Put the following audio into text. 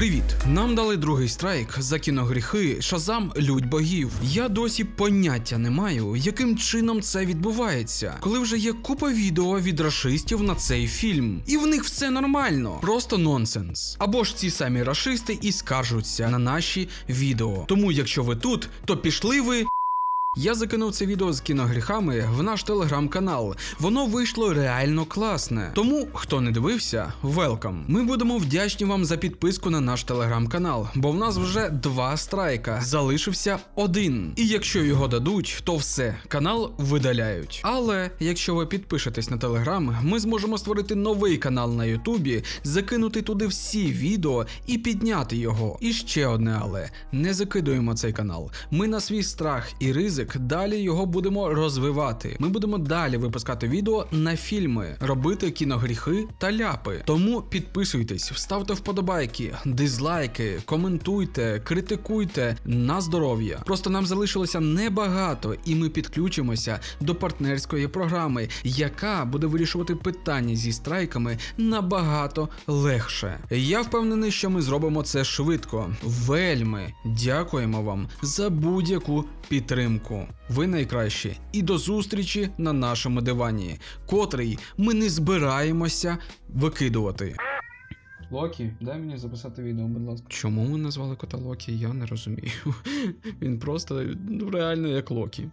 Привіт! Нам дали другий страйк за кіногріхи Шазам Людь богів. Я досі поняття не маю, яким чином це відбувається, коли вже є купа відео від рашистів на цей фільм. І в них все нормально, просто нонсенс. Або ж ці самі рашисти і скаржуться на наші відео. Тому, якщо ви тут, то пішли ви. Я закинув це відео з кіногріхами в наш телеграм-канал. Воно вийшло реально класне. Тому, хто не дивився, велкам. Ми будемо вдячні вам за підписку на наш телеграм-канал, бо в нас вже два страйка. Залишився один. І якщо його дадуть, то все, канал видаляють. Але якщо ви підпишетесь на телеграм, ми зможемо створити новий канал на Ютубі, закинути туди всі відео і підняти його. І ще одне, але не закидуємо цей канал. Ми на свій страх і ризик далі його будемо розвивати. Ми будемо далі випускати відео на фільми, робити кіногріхи та ляпи. Тому підписуйтесь, ставте вподобайки, дизлайки, коментуйте, критикуйте на здоров'я. Просто нам залишилося небагато, і ми підключимося до партнерської програми, яка буде вирішувати питання зі страйками набагато легше. Я впевнений, що ми зробимо це швидко. Вельми дякуємо вам за будь-яку підтримку. Ви найкращі. І до зустрічі на нашому дивані, котрий ми не збираємося викидувати. Локі, дай мені записати відео, будь ласка. Чому ми назвали кота Локі, я не розумію. Він просто ну, реально як Локі.